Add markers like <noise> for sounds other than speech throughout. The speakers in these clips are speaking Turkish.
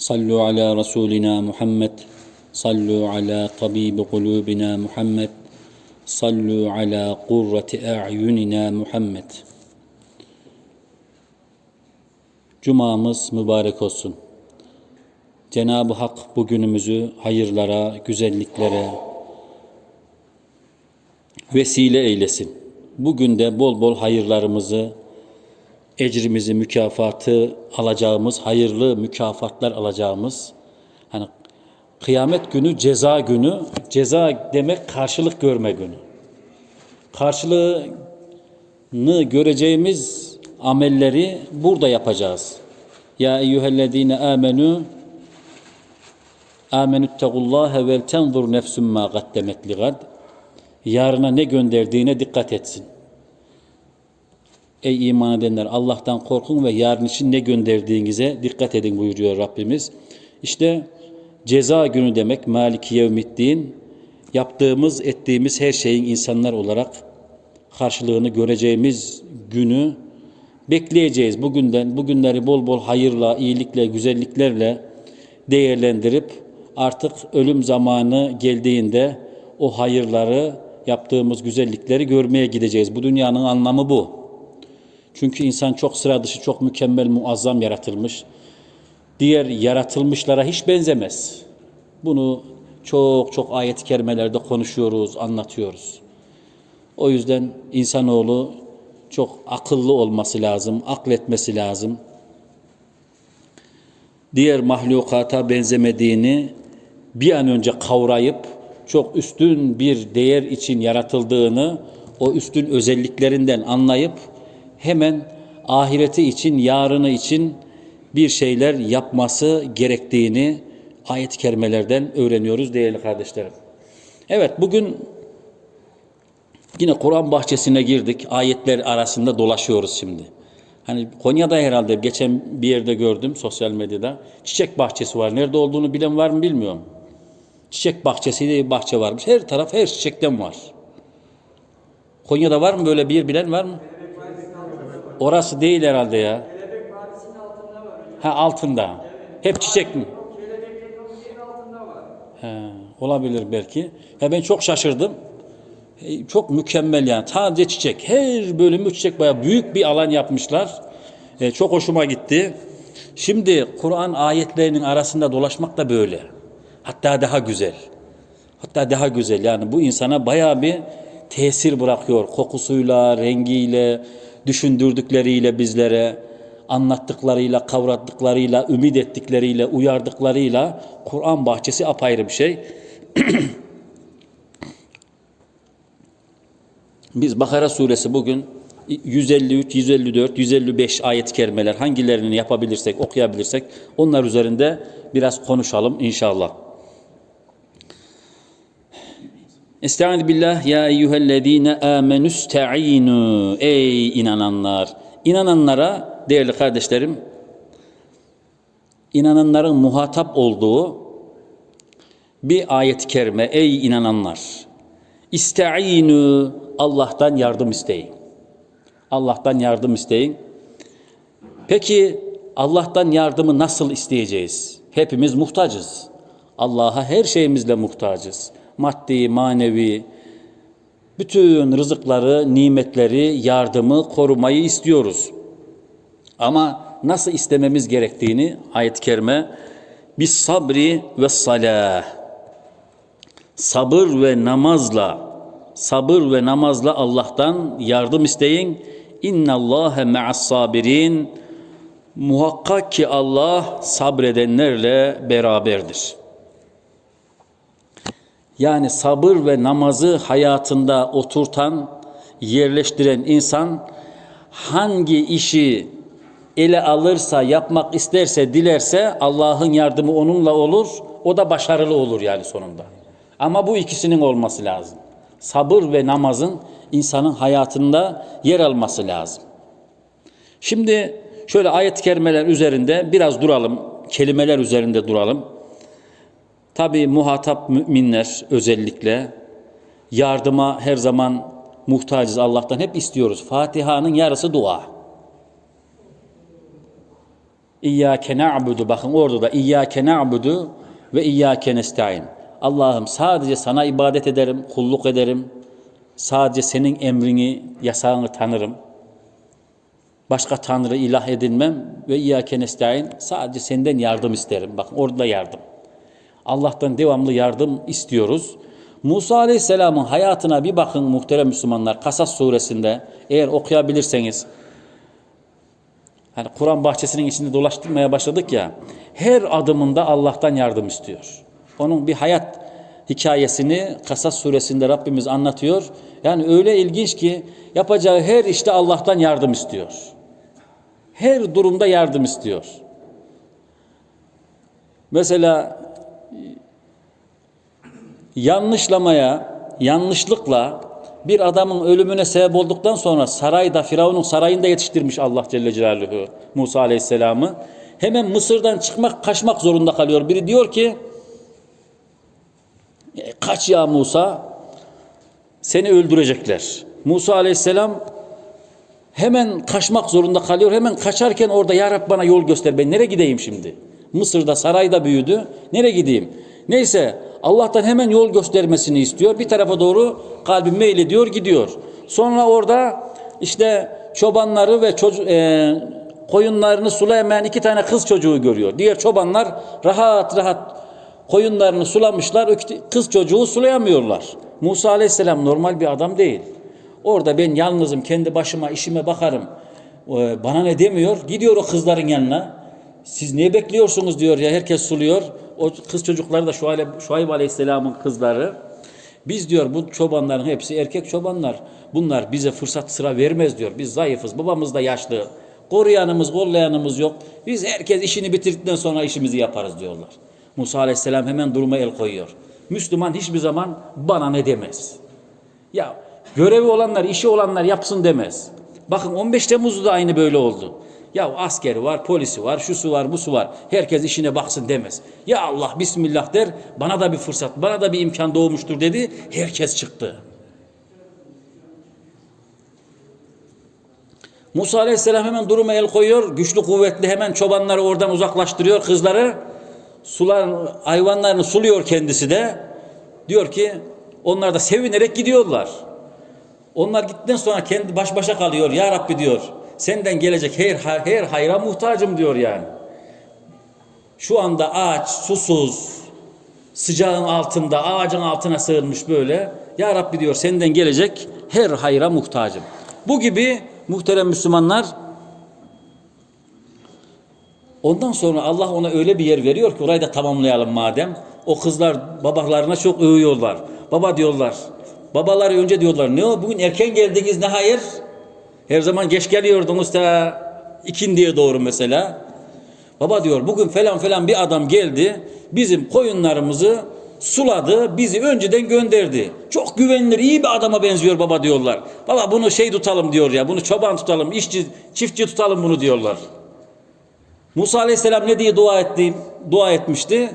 صلوا على رسولنا محمد صلوا على طبيب قلوبنا محمد صلوا على قرة أعيننا محمد Cumamız mübarek olsun. Cenab-ı Hak bugünümüzü hayırlara, güzelliklere vesile eylesin. Bugün de bol bol hayırlarımızı, ecrimizi, mükafatı alacağımız, hayırlı mükafatlar alacağımız, hani kıyamet günü ceza günü, ceza demek karşılık görme günü. Karşılığını göreceğimiz amelleri burada yapacağız. Ya eyyühellezine amenu amenüttegullâhe vel tenzur nefsüm mâ gaddemet ligad. Yarına ne gönderdiğine dikkat etsin. Ey iman edenler Allah'tan korkun ve yarın için ne gönderdiğinize dikkat edin buyuruyor Rabbimiz. İşte ceza günü demek Maliki Yevmiddin yaptığımız ettiğimiz her şeyin insanlar olarak karşılığını göreceğimiz günü bekleyeceğiz. Bugünden bugünleri bol bol hayırla, iyilikle, güzelliklerle değerlendirip artık ölüm zamanı geldiğinde o hayırları, yaptığımız güzellikleri görmeye gideceğiz. Bu dünyanın anlamı bu. Çünkü insan çok sıra dışı, çok mükemmel, muazzam yaratılmış. Diğer yaratılmışlara hiç benzemez. Bunu çok çok ayet-i kerimelerde konuşuyoruz, anlatıyoruz. O yüzden insanoğlu çok akıllı olması lazım, akletmesi lazım. Diğer mahlukata benzemediğini bir an önce kavrayıp çok üstün bir değer için yaratıldığını, o üstün özelliklerinden anlayıp hemen ahireti için, yarını için bir şeyler yapması gerektiğini ayet-i kerimelerden öğreniyoruz değerli kardeşlerim. Evet bugün yine Kur'an bahçesine girdik. Ayetler arasında dolaşıyoruz şimdi. Hani Konya'da herhalde geçen bir yerde gördüm sosyal medyada. Çiçek bahçesi var. Nerede olduğunu bilen var mı bilmiyorum. Çiçek bahçesi diye bir bahçe varmış. Her taraf her çiçekten var. Konya'da var mı böyle bir yer bilen var mı? Orası değil herhalde ya. Kelebek Vadisi'nin altında var. Ha altında. Hep çiçek mi? Kelebek Ekonomi'nin altında var. He, olabilir belki. Ya ben çok şaşırdım. E, Çok mükemmel yani. Sadece çiçek. Her bölümü çiçek bayağı büyük bir alan yapmışlar. E, çok hoşuma gitti. Şimdi Kur'an ayetlerinin arasında dolaşmak da böyle. Hatta daha güzel. Hatta daha güzel. Yani bu insana bayağı bir tesir bırakıyor. Kokusuyla, rengiyle, düşündürdükleriyle bizlere, anlattıklarıyla, kavrattıklarıyla, ümit ettikleriyle, uyardıklarıyla Kur'an bahçesi apayrı bir şey. <clears throat> Biz Bakara suresi bugün 153, 154, 155 ayet-i kerimeler hangilerini yapabilirsek, okuyabilirsek onlar üzerinde biraz konuşalım inşallah. Estaizu billah ya eyyühellezine amenüsta'inu ey inananlar. İnananlara değerli kardeşlerim inananların muhatap olduğu bir ayet-i kerime ey inananlar. İsta'inu Allah'tan yardım isteyin. Allah'tan yardım isteyin. Peki Allah'tan yardımı nasıl isteyeceğiz? Hepimiz muhtacız. Allah'a her şeyimizle muhtacız. Maddi, manevi, bütün rızıkları, nimetleri, yardımı, korumayı istiyoruz. Ama nasıl istememiz gerektiğini ayet-i kerime bis sabri ve salah sabır ve namazla sabır ve namazla Allah'tan yardım isteyin. İnna Allahe ma'as sabirin. Muhakkak ki Allah sabredenlerle beraberdir. Yani sabır ve namazı hayatında oturtan, yerleştiren insan hangi işi ele alırsa, yapmak isterse, dilerse Allah'ın yardımı onunla olur. o da başarılı olur yani sonunda. Ama bu ikisinin olması lazım. Sabır ve namazın insanın hayatında yer alması lazım. Şimdi şöyle ayet-i kerimeler üzerinde biraz duralım, kelimeler üzerinde duralım. Tabi muhatap müminler özellikle yardıma her zaman muhtacız Allah'tan hep istiyoruz. Fatiha'nın yarısı dua. İyyâke na'budu bakın orada da İyyâke na'budu ve İyyâke nestaîn. Allah'ım sadece sana ibadet ederim, kulluk ederim. Sadece senin emrini, yasağını tanırım. Başka tanrı ilah edinmem ve İyyâke nestaîn. Sadece senden yardım isterim. Bakın orada da yardım. Allah'tan devamlı yardım istiyoruz. Musa Aleyhisselam'ın hayatına bir bakın muhterem Müslümanlar. Kasas suresinde eğer okuyabilirseniz Hani Kur'an bahçesinin içinde dolaştırmaya başladık ya. Her adımında Allah'tan yardım istiyor. Onun bir hayat hikayesini Kasas suresinde Rabbimiz anlatıyor. Yani öyle ilginç ki yapacağı her işte Allah'tan yardım istiyor. Her durumda yardım istiyor. Mesela yanlışlamaya, yanlışlıkla bir adamın ölümüne sebep olduktan sonra sarayda, Firavun'un sarayında yetiştirmiş Allah Celle Celaluhu Musa Aleyhisselam'ı. Hemen Mısır'dan çıkmak, kaçmak zorunda kalıyor. Biri diyor ki, "E, kaç ya Musa, seni öldürecekler. Musa Aleyhisselam hemen kaçmak zorunda kalıyor. Hemen kaçarken orada Ya Rab bana yol göster. Ben nereye gideyim şimdi? Mısır'da sarayda büyüdü. Nereye gideyim? Neyse Allah'tan hemen yol göstermesini istiyor. Bir tarafa doğru kalbi meylediyor gidiyor. Sonra orada işte çobanları ve çocuğu, e, koyunlarını sulayamayan iki tane kız çocuğu görüyor. Diğer çobanlar rahat rahat koyunlarını sulamışlar. Kız çocuğu sulayamıyorlar. Musa Aleyhisselam normal bir adam değil. Orada ben yalnızım kendi başıma işime bakarım. Ee, Bana ne demiyor? Gidiyor o kızların yanına. Siz niye bekliyorsunuz diyor ya herkes suluyor. O kız çocukları da Şuayb, Şuayb Aleyhisselam'ın kızları. Biz diyor bu çobanların hepsi erkek çobanlar. Bunlar bize fırsat sıra vermez diyor. Biz zayıfız. Babamız da yaşlı. Koruyanımız, kollayanımız yok. Biz herkes işini bitirdikten sonra işimizi yaparız diyorlar. Musa Aleyhisselam hemen duruma el koyuyor. Müslüman hiçbir zaman bana ne demez. Ya görevi olanlar, işi olanlar yapsın demez. Bakın 15 Temmuz'da da aynı böyle oldu. Ya askeri var, polisi var, şusu var, busu var. Herkes işine baksın demez. Ya Allah Bismillah der, bana da bir fırsat, bana da bir imkan doğmuştur dedi. Herkes çıktı. Musa Aleyhisselam hemen duruma el koyuyor. Güçlü kuvvetli hemen çobanları oradan uzaklaştırıyor kızları. Sular, hayvanlarını suluyor kendisi de. Diyor ki onlar da sevinerek gidiyorlar. Onlar gittikten sonra kendi baş başa kalıyor. Ya Rabbi diyor. Senden gelecek her, her hayra muhtacım diyor yani. Şu anda ağaç susuz, sıcağın altında, ağacın altına sığınmış böyle. Ya Rabbi diyor senden gelecek her hayra muhtacım. Bu gibi muhterem Müslümanlar Ondan sonra Allah ona öyle bir yer veriyor ki orayı da tamamlayalım madem. O kızlar babalarına çok övüyorlar. Baba diyorlar. Babaları önce diyorlar ne o bugün erken geldiniz ne hayır? Her zaman geç geliyordunuz ta ikindiye doğru mesela. Baba diyor bugün falan falan bir adam geldi. Bizim koyunlarımızı suladı. Bizi önceden gönderdi. Çok güvenilir iyi bir adama benziyor baba diyorlar. Baba bunu şey tutalım diyor ya. Bunu çoban tutalım, işçi, çiftçi tutalım bunu diyorlar. Musa Aleyhisselam ne diye dua etti? Dua etmişti.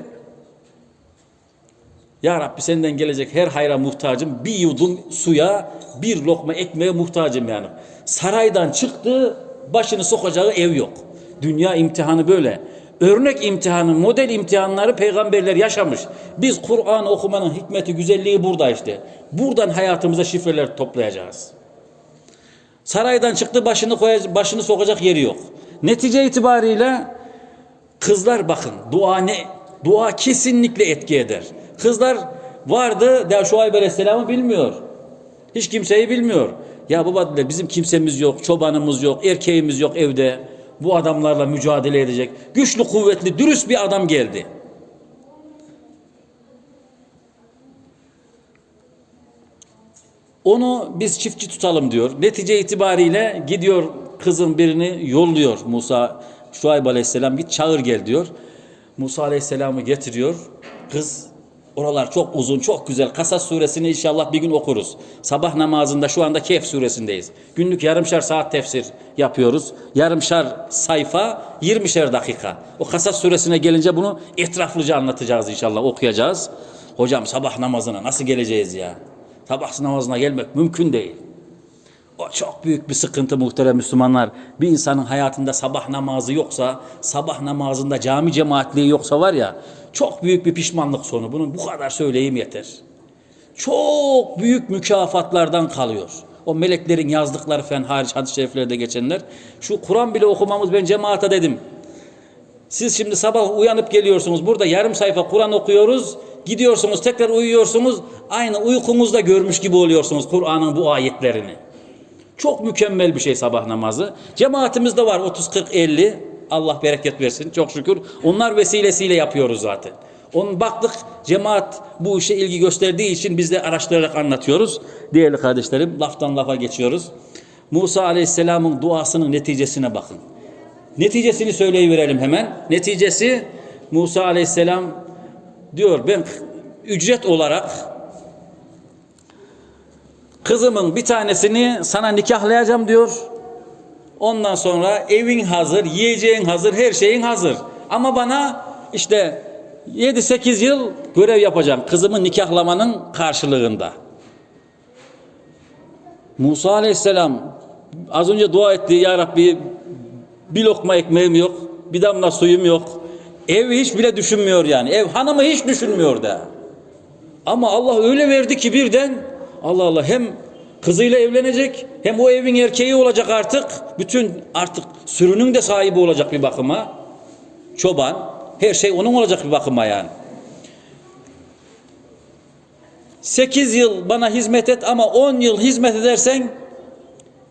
Ya Rabbi senden gelecek her hayra muhtacım. Bir yudum suya, bir lokma ekmeğe muhtacım yani. Saraydan çıktı, başını sokacağı ev yok. Dünya imtihanı böyle. Örnek imtihanı, model imtihanları peygamberler yaşamış. Biz Kur'an okumanın hikmeti, güzelliği burada işte. Buradan hayatımıza şifreler toplayacağız. Saraydan çıktı başını koyacak, başını sokacak yeri yok. Netice itibariyle kızlar bakın dua ne? Dua kesinlikle etki eder. Kızlar vardı Şuayb Aleyhisselam'ı bilmiyor. Hiç kimseyi bilmiyor. Ya baba dediler bizim kimsemiz yok, çobanımız yok, erkeğimiz yok evde. Bu adamlarla mücadele edecek. Güçlü, kuvvetli, dürüst bir adam geldi. Onu biz çiftçi tutalım diyor. Netice itibariyle gidiyor kızın birini yolluyor Musa Şuayb Aleyhisselam git çağır gel diyor. Musa Aleyhisselam'ı getiriyor. kız. Oralar çok uzun, çok güzel. Kasas suresini inşallah bir gün okuruz. Sabah namazında şu anda Kehf suresindeyiz. Günlük yarımşar saat tefsir yapıyoruz. Yarımşar sayfa, 20'şer dakika. O Kasas suresine gelince bunu etraflıca anlatacağız inşallah, okuyacağız. Hocam sabah namazına nasıl geleceğiz ya? Sabah namazına gelmek mümkün değil. O çok büyük bir sıkıntı muhterem Müslümanlar. Bir insanın hayatında sabah namazı yoksa, sabah namazında cami cemaatliği yoksa var ya, çok büyük bir pişmanlık sonu. Bunu bu kadar söyleyeyim yeter. Çok büyük mükafatlardan kalıyor. O meleklerin yazdıkları fen hariç hadis-i şeriflerde geçenler. Şu Kur'an bile okumamız ben cemaate dedim. Siz şimdi sabah uyanıp geliyorsunuz. Burada yarım sayfa Kur'an okuyoruz. Gidiyorsunuz tekrar uyuyorsunuz. Aynı uykunuzda görmüş gibi oluyorsunuz Kur'an'ın bu ayetlerini. Çok mükemmel bir şey sabah namazı. Cemaatimizde var 30 40 50. Allah bereket versin çok şükür. Onlar vesilesiyle yapıyoruz zaten. Onun baktık cemaat bu işe ilgi gösterdiği için biz de araştırarak anlatıyoruz. Değerli kardeşlerim laftan lafa geçiyoruz. Musa Aleyhisselam'ın duasının neticesine bakın. Neticesini söyleyiverelim hemen. Neticesi Musa Aleyhisselam diyor ben ücret olarak kızımın bir tanesini sana nikahlayacağım diyor. Ondan sonra evin hazır, yiyeceğin hazır, her şeyin hazır. Ama bana işte 7-8 yıl görev yapacağım kızımı nikahlamanın karşılığında. Musa Aleyhisselam az önce dua etti ya Rabbi bir lokma ekmeğim yok, bir damla suyum yok. Ev hiç bile düşünmüyor yani. Ev hanımı hiç düşünmüyor da. Ama Allah öyle verdi ki birden Allah Allah hem kızıyla evlenecek hem o evin erkeği olacak artık. Bütün artık sürünün de sahibi olacak bir bakıma. Çoban. Her şey onun olacak bir bakıma yani. 8 yıl bana hizmet et ama 10 yıl hizmet edersen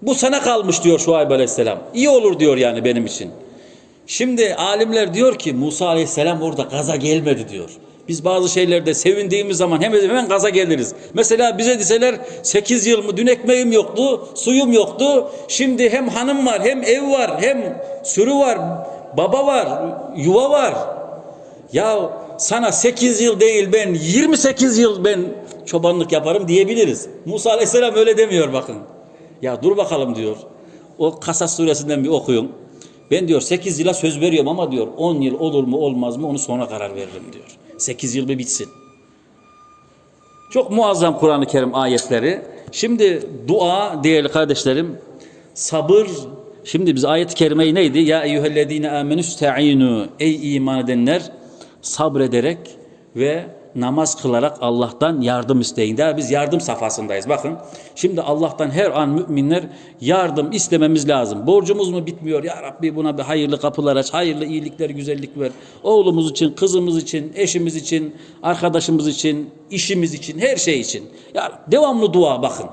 bu sana kalmış diyor Şuayb Aleyhisselam. İyi olur diyor yani benim için. Şimdi alimler diyor ki Musa Aleyhisselam orada gaza gelmedi diyor. Biz bazı şeylerde sevindiğimiz zaman hemen hemen gaza geliriz. Mesela bize deseler 8 yıl mı dün ekmeğim yoktu, suyum yoktu. Şimdi hem hanım var, hem ev var, hem sürü var, baba var, yuva var. Ya sana 8 yıl değil ben 28 yıl ben çobanlık yaparım diyebiliriz. Musa Aleyhisselam öyle demiyor bakın. Ya dur bakalım diyor. O Kasas suresinden bir okuyun. Ben diyor 8 yıla söz veriyorum ama diyor 10 yıl olur mu olmaz mı onu sonra karar veririm diyor. 8 yıl bir bitsin. Çok muazzam Kur'an-ı Kerim ayetleri. Şimdi dua değerli kardeşlerim sabır şimdi biz ayet-i kerimeyi neydi? Ya eyyühellezine amenüsta'inu ey iman edenler sabrederek ve namaz kılarak Allah'tan yardım isteyin. Daha biz yardım safhasındayız. Bakın şimdi Allah'tan her an müminler yardım istememiz lazım. Borcumuz mu bitmiyor? Ya Rabbi buna bir hayırlı kapılar aç, hayırlı iyilikler, güzellik ver. Oğlumuz için, kızımız için, eşimiz için, arkadaşımız için, işimiz için, her şey için. Ya devamlı dua bakın.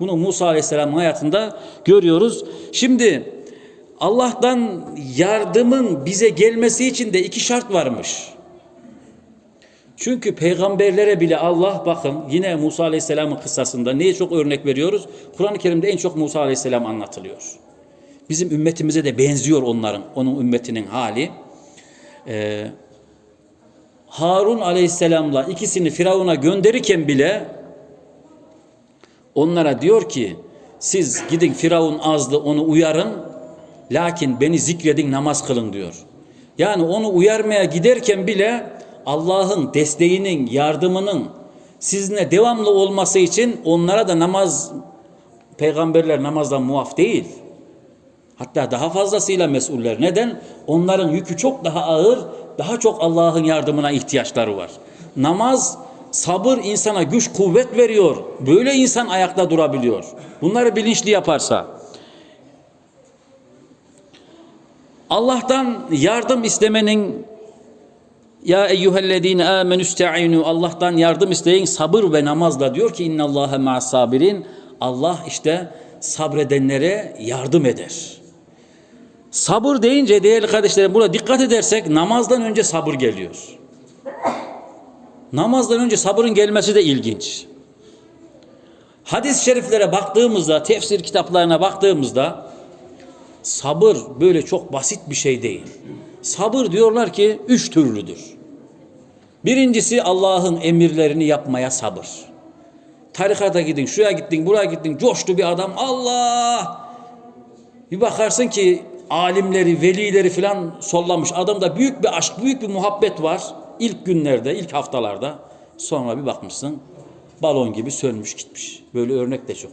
Bunu Musa Aleyhisselam'ın hayatında görüyoruz. Şimdi Allah'tan yardımın bize gelmesi için de iki şart varmış. Çünkü peygamberlere bile Allah bakın yine Musa Aleyhisselam'ın kıssasında neye çok örnek veriyoruz? Kur'an-ı Kerim'de en çok Musa Aleyhisselam anlatılıyor. Bizim ümmetimize de benziyor onların, onun ümmetinin hali. Ee, Harun Aleyhisselam'la ikisini Firavun'a gönderirken bile onlara diyor ki siz gidin Firavun azdı onu uyarın lakin beni zikredin namaz kılın diyor. Yani onu uyarmaya giderken bile Allah'ın desteğinin, yardımının sizinle devamlı olması için onlara da namaz, peygamberler namazdan muaf değil. Hatta daha fazlasıyla mesuller. Neden? Onların yükü çok daha ağır, daha çok Allah'ın yardımına ihtiyaçları var. Namaz, sabır insana güç, kuvvet veriyor. Böyle insan ayakta durabiliyor. Bunları bilinçli yaparsa. Allah'tan yardım istemenin ya eyyühellezine amenü ista'inu Allah'tan yardım isteyin sabır ve namazla diyor ki innallâhe ma'as sabirin Allah işte sabredenlere yardım eder. Sabır deyince değerli kardeşlerim buna dikkat edersek namazdan önce sabır geliyor. Namazdan önce sabırın gelmesi de ilginç. Hadis-i şeriflere baktığımızda, tefsir kitaplarına baktığımızda sabır böyle çok basit bir şey değil. Sabır diyorlar ki üç türlüdür. Birincisi Allah'ın emirlerini yapmaya sabır. Tarikata gidin, şuraya gittin, buraya gittin, coştu bir adam. Allah! Bir bakarsın ki alimleri, velileri filan sollamış. Adamda büyük bir aşk, büyük bir muhabbet var. İlk günlerde, ilk haftalarda. Sonra bir bakmışsın balon gibi sönmüş gitmiş. Böyle örnek de çok.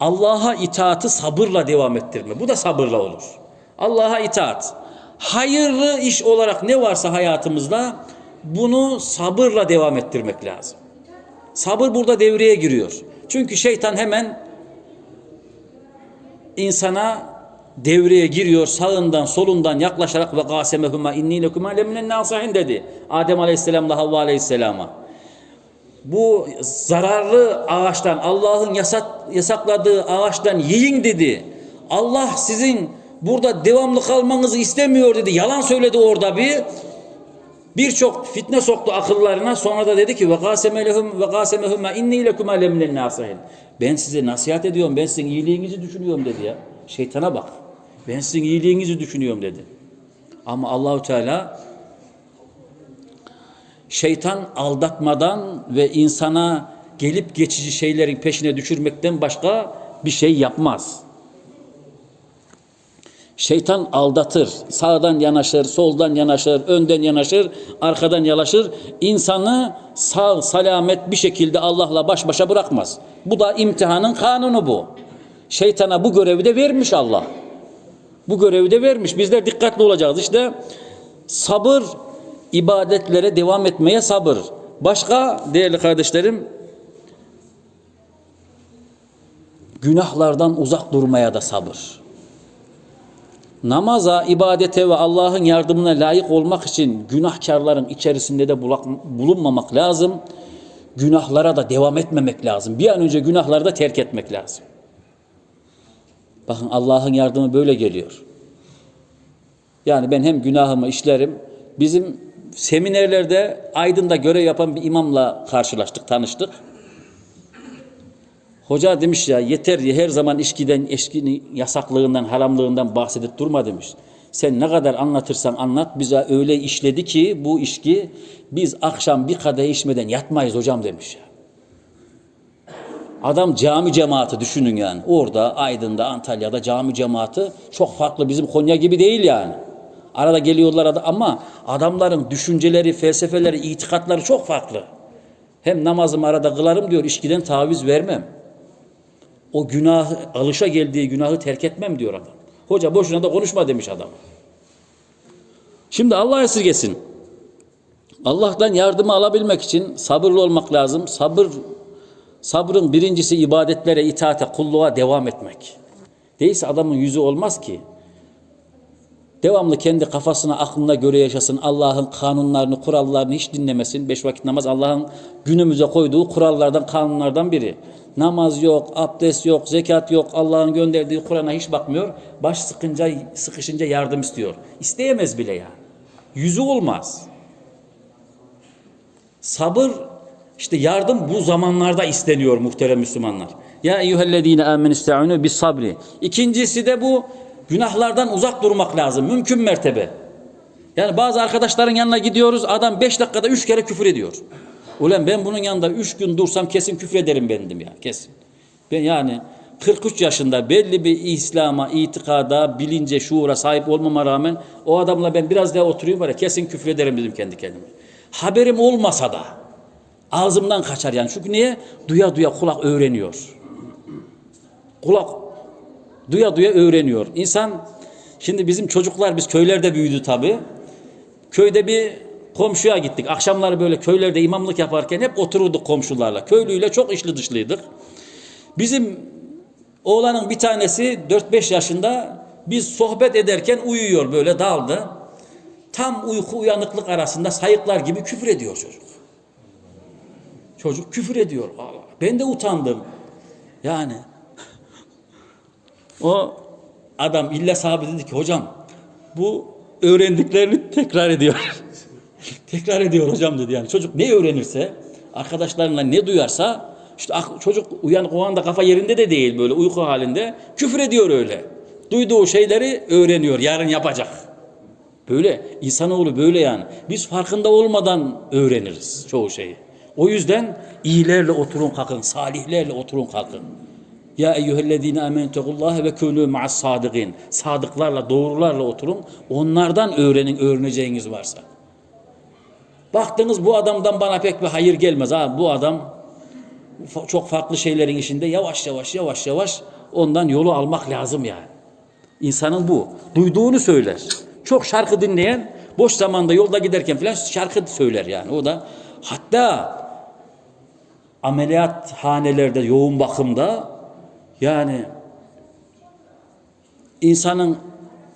Allah'a itaatı sabırla devam ettirme. Bu da sabırla olur. Allah'a itaat. Hayırlı iş olarak ne varsa hayatımızda bunu sabırla devam ettirmek lazım. Sabır burada devreye giriyor. Çünkü şeytan hemen insana devreye giriyor. Sağından solundan yaklaşarak ve gasemehuma inni lekuma leminen nasihin dedi. Adem Aleyhisselam'la Havva Aleyhisselam'a. Bu zararlı ağaçtan Allah'ın yasak, yasakladığı ağaçtan yiyin dedi. Allah sizin burada devamlı kalmanızı istemiyor dedi. Yalan söyledi orada bir. Birçok fitne soktu akıllarına. Sonra da dedi ki ve gasemelehum ve gasemehum inni lekuma leminen nasihin. Ben size nasihat ediyorum. Ben sizin iyiliğinizi düşünüyorum dedi ya. Şeytana bak. Ben sizin iyiliğinizi düşünüyorum dedi. Ama Allahu Teala şeytan aldatmadan ve insana gelip geçici şeylerin peşine düşürmekten başka bir şey yapmaz. Şeytan aldatır. Sağdan yanaşır, soldan yanaşır, önden yanaşır, arkadan yanaşır. İnsanı sağ, salamet bir şekilde Allah'la baş başa bırakmaz. Bu da imtihanın kanunu bu. Şeytana bu görevi de vermiş Allah. Bu görevi de vermiş. Bizler dikkatli olacağız. İşte sabır ibadetlere devam etmeye sabır. Başka değerli kardeşlerim günahlardan uzak durmaya da sabır. Namaza, ibadete ve Allah'ın yardımına layık olmak için günahkarların içerisinde de bulunmamak lazım. Günahlara da devam etmemek lazım. Bir an önce günahları da terk etmek lazım. Bakın Allah'ın yardımı böyle geliyor. Yani ben hem günahımı işlerim. Bizim seminerlerde Aydın'da görev yapan bir imamla karşılaştık, tanıştık. Hoca demiş ya yeter ya her zaman içkiden, içkinin yasaklığından, haramlığından bahsedip durma demiş. Sen ne kadar anlatırsan anlat bize öyle işledi ki bu içki biz akşam bir kadeh içmeden yatmayız hocam demiş ya. Adam cami cemaati düşünün yani. Orada Aydın'da, Antalya'da cami cemaati çok farklı bizim Konya gibi değil yani. Arada geliyorlar ada- ama adamların düşünceleri, felsefeleri, itikatları çok farklı. Hem namazımı arada kılarım diyor, içkiden taviz vermem. O günahı, alışa geldiği günahı terk etmem diyor adam. Hoca boşuna da konuşma demiş adam. Şimdi Allah esirgesin. Allah'tan yardımı alabilmek için sabırlı olmak lazım. Sabır Sabrın birincisi ibadetlere, itaate, kulluğa devam etmek. Değilse adamın yüzü olmaz ki. Devamlı kendi kafasına, aklına göre yaşasın. Allah'ın kanunlarını, kurallarını hiç dinlemesin. Beş vakit namaz Allah'ın günümüze koyduğu kurallardan, kanunlardan biri. Namaz yok, abdest yok, zekat yok. Allah'ın gönderdiği Kur'an'a hiç bakmıyor. Baş sıkınca, sıkışınca yardım istiyor. İsteyemez bile yani. Yüzü olmaz. Sabır işte yardım bu zamanlarda isteniyor muhterem Müslümanlar. Ya eyyühellezine amen iste'inu bis sabri. İkincisi de bu günahlardan uzak durmak lazım. Mümkün mertebe. Yani bazı arkadaşların yanına gidiyoruz. Adam beş dakikada üç kere küfür ediyor. Ulan ben bunun yanında üç gün dursam kesin küfür ederim bendim ya. Kesin. Ben yani 43 yaşında belli bir İslam'a, itikada, bilince, şuura sahip olmama rağmen o adamla ben biraz daha oturayım var ya kesin küfür ederim dedim kendi kendime. Haberim olmasa da ağzımdan kaçar yani. Çünkü niye? Duya duya kulak öğreniyor. Kulak duya duya öğreniyor. İnsan şimdi bizim çocuklar biz köylerde büyüdü tabi. Köyde bir komşuya gittik. Akşamları böyle köylerde imamlık yaparken hep otururduk komşularla. Köylüyle çok içli dışlıydık. Bizim oğlanın bir tanesi 4-5 yaşında biz sohbet ederken uyuyor böyle daldı. Tam uyku uyanıklık arasında sayıklar gibi küfür ediyor çocuk. Çocuk küfür ediyor. Ben de utandım. Yani o adam illa sahibi dedi ki hocam bu öğrendiklerini tekrar ediyor. <laughs> tekrar ediyor hocam dedi yani. Çocuk ne öğrenirse arkadaşlarına ne duyarsa işte çocuk uyanık o anda kafa yerinde de değil böyle uyku halinde küfür ediyor öyle. Duyduğu şeyleri öğreniyor yarın yapacak. Böyle insanoğlu böyle yani. Biz farkında olmadan öğreniriz çoğu şeyi. O yüzden iyilerle oturun kalkın, salihlerle oturun kalkın. Ya eyyühellezine amentegullaha ve kûnû ma'as sadıkîn. Sadıklarla, doğrularla oturun. Onlardan öğrenin, öğreneceğiniz varsa. Baktınız bu adamdan bana pek bir hayır gelmez. Ha, bu adam çok farklı şeylerin içinde yavaş yavaş yavaş yavaş ondan yolu almak lazım yani. İnsanın bu. Duyduğunu söyler. Çok şarkı dinleyen boş zamanda yolda giderken falan şarkı söyler yani. O da hatta ameliyat hanelerde yoğun bakımda yani insanın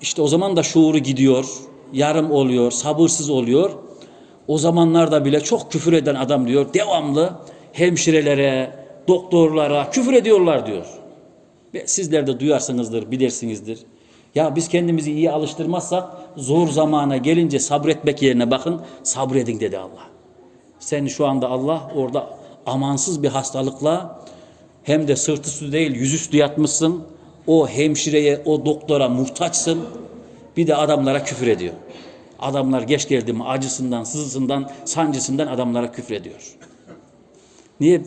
işte o zaman da şuuru gidiyor, yarım oluyor, sabırsız oluyor. O zamanlarda bile çok küfür eden adam diyor, devamlı hemşirelere, doktorlara küfür ediyorlar diyor. Ve sizler de duyarsınızdır, bilirsinizdir. Ya biz kendimizi iyi alıştırmazsak zor zamana gelince sabretmek yerine bakın sabredin dedi Allah. Sen şu anda Allah orada amansız bir hastalıkla hem de sırtı üstü değil yüzüstü yatmışsın. O hemşireye, o doktora muhtaçsın. Bir de adamlara küfür ediyor. Adamlar geç geldi mi acısından, sızısından, sancısından adamlara küfür ediyor. Niye?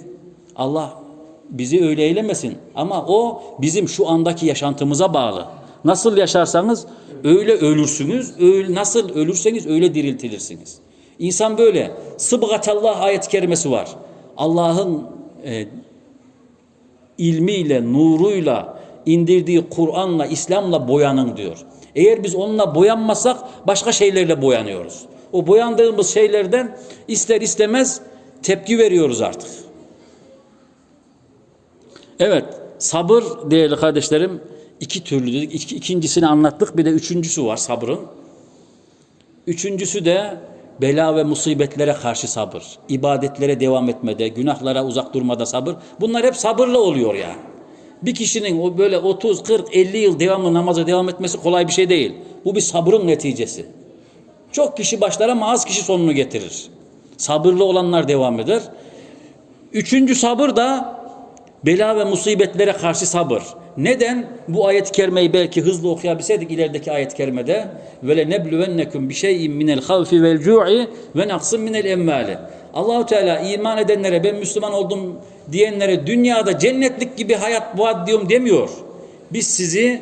Allah bizi öyle eylemesin. Ama o bizim şu andaki yaşantımıza bağlı. Nasıl yaşarsanız öyle ölürsünüz. Öyle, nasıl ölürseniz öyle diriltilirsiniz. İnsan böyle. Sıbgatallah ayet-i kerimesi var. Allah'ın e, ilmiyle, nuruyla, indirdiği Kur'an'la, İslam'la boyanın diyor. Eğer biz onunla boyanmasak başka şeylerle boyanıyoruz. O boyandığımız şeylerden ister istemez tepki veriyoruz artık. Evet, sabır değerli kardeşlerim iki türlü dedik. İki, ikincisini anlattık. Bir de üçüncüsü var sabrın. Üçüncüsü de bela ve musibetlere karşı sabır. İbadetlere devam etmede, günahlara uzak durmada sabır. Bunlar hep sabırla oluyor yani. Bir kişinin o böyle 30, 40, 50 yıl devamlı namaza devam etmesi kolay bir şey değil. Bu bir sabrın neticesi. Çok kişi başlar ama az kişi sonunu getirir. Sabırlı olanlar devam eder. Üçüncü sabır da bela ve musibetlere karşı sabır. Neden? Bu ayet-i kerimeyi belki hızlı okuyabilseydik ilerideki ayet-i kerimede ve le nebluvennekum bi şey'in minel havfi vel cu'i ve naqsin minel emmali. Allahu Teala iman edenlere ben Müslüman oldum diyenlere dünyada cennetlik gibi hayat vaat diyorum demiyor. Biz sizi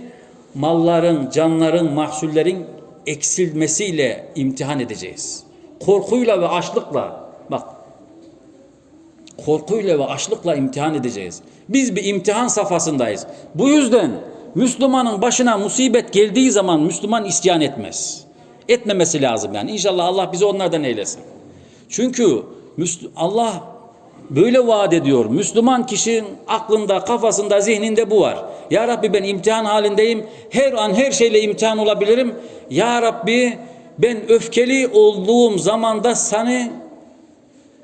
malların, canların, mahsullerin eksilmesiyle imtihan edeceğiz. Korkuyla ve açlıkla bak korkuyla ve açlıkla imtihan edeceğiz. Biz bir imtihan safhasındayız. Bu yüzden Müslümanın başına musibet geldiği zaman Müslüman isyan etmez. Etmemesi lazım yani. İnşallah Allah bizi onlardan eylesin. Çünkü Allah böyle vaat ediyor. Müslüman kişinin aklında, kafasında, zihninde bu var. Ya Rabbi ben imtihan halindeyim. Her an her şeyle imtihan olabilirim. Ya Rabbi ben öfkeli olduğum zamanda seni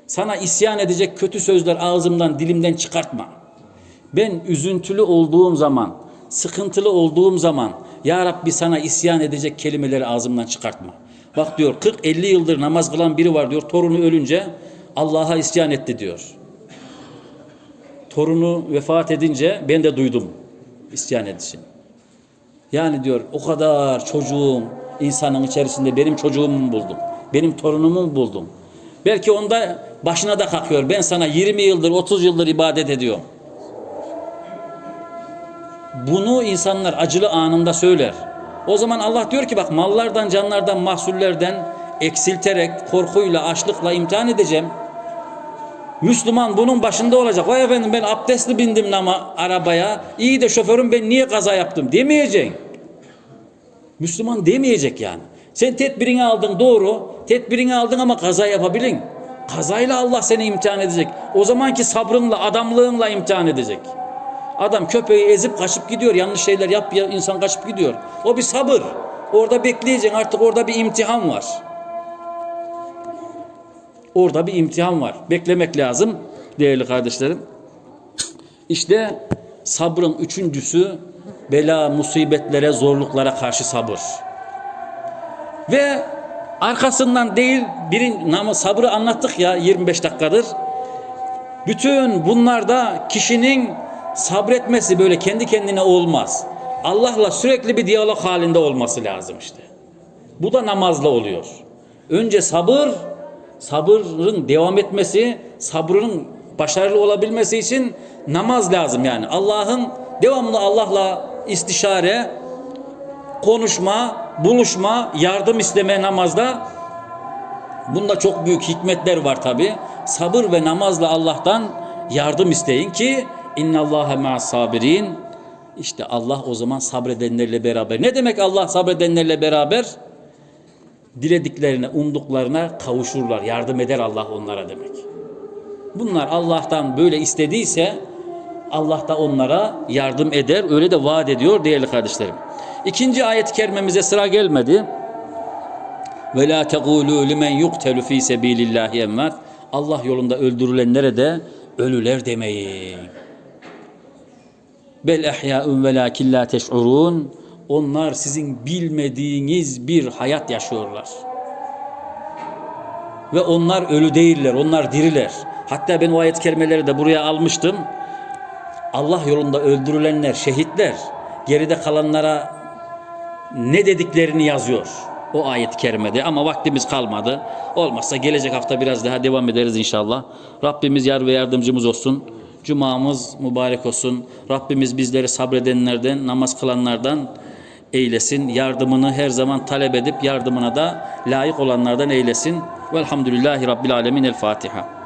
sana isyan edecek kötü sözler ağzımdan, dilimden çıkartma. Ben üzüntülü olduğum zaman, sıkıntılı olduğum zaman Ya Rabbi sana isyan edecek kelimeleri ağzımdan çıkartma. Bak diyor 40-50 yıldır namaz kılan biri var diyor. Torunu ölünce Allah'a isyan etti diyor. Torunu vefat edince ben de duydum isyan edişini. Yani diyor o kadar çocuğum insanın içerisinde benim çocuğumu buldum. Benim torunumu buldum. Belki onda başına da kalkıyor. Ben sana 20 yıldır 30 yıldır ibadet ediyorum. Bunu insanlar acılı anında söyler. O zaman Allah diyor ki bak mallardan, canlardan, mahsullerden eksilterek, korkuyla, açlıkla imtihan edeceğim. Müslüman bunun başında olacak. Vay efendim ben abdestli bindim ama arabaya. İyi de şoförüm ben niye kaza yaptım demeyeceksin. Müslüman demeyecek yani. Sen tedbirini aldın doğru. Tedbirini aldın ama kaza yapabilin. Kazayla Allah seni imtihan edecek. O zamanki sabrınla, adamlığınla imtihan edecek. Adam köpeği ezip kaçıp gidiyor. Yanlış şeyler yap ya insan kaçıp gidiyor. O bir sabır. Orada bekleyeceksin. Artık orada bir imtihan var. Orada bir imtihan var. Beklemek lazım değerli kardeşlerim. İşte sabrın üçüncüsü bela, musibetlere, zorluklara karşı sabır. Ve arkasından değil birin namı sabrı anlattık ya 25 dakikadır. Bütün bunlarda kişinin sabretmesi böyle kendi kendine olmaz. Allah'la sürekli bir diyalog halinde olması lazım işte. Bu da namazla oluyor. Önce sabır, sabırın devam etmesi, sabrının başarılı olabilmesi için namaz lazım yani. Allah'ın devamlı Allah'la istişare, konuşma, buluşma, yardım isteme namazda Bunda çok büyük hikmetler var tabi. Sabır ve namazla Allah'tan yardım isteyin ki innallâhe ma'as sabirin. İşte Allah o zaman sabredenlerle beraber. Ne demek Allah sabredenlerle beraber? Dilediklerine, umduklarına kavuşurlar. Yardım eder Allah onlara demek. Bunlar Allah'tan böyle istediyse Allah da onlara yardım eder. Öyle de vaat ediyor değerli kardeşlerim. İkinci ayet-i kerimemize sıra gelmedi. Ve la tegulu limen yuqtelu fi sabilillahi emmat. Allah yolunda öldürülenlere de ölüler demeyin. Bel ehya'un velakin la teş'urun. Onlar sizin bilmediğiniz bir hayat yaşıyorlar. Ve onlar ölü değiller, onlar diriler. Hatta ben o ayet kelimeleri de buraya almıştım. Allah yolunda öldürülenler, şehitler, geride kalanlara ne dediklerini yazıyor o ayet-i kerimede ama vaktimiz kalmadı. Olmazsa gelecek hafta biraz daha devam ederiz inşallah. Rabbimiz yar ve yardımcımız olsun. Cumamız mübarek olsun. Rabbimiz bizleri sabredenlerden, namaz kılanlardan eylesin. Yardımını her zaman talep edip yardımına da layık olanlardan eylesin. Velhamdülillahi Rabbil Alemin. El Fatiha.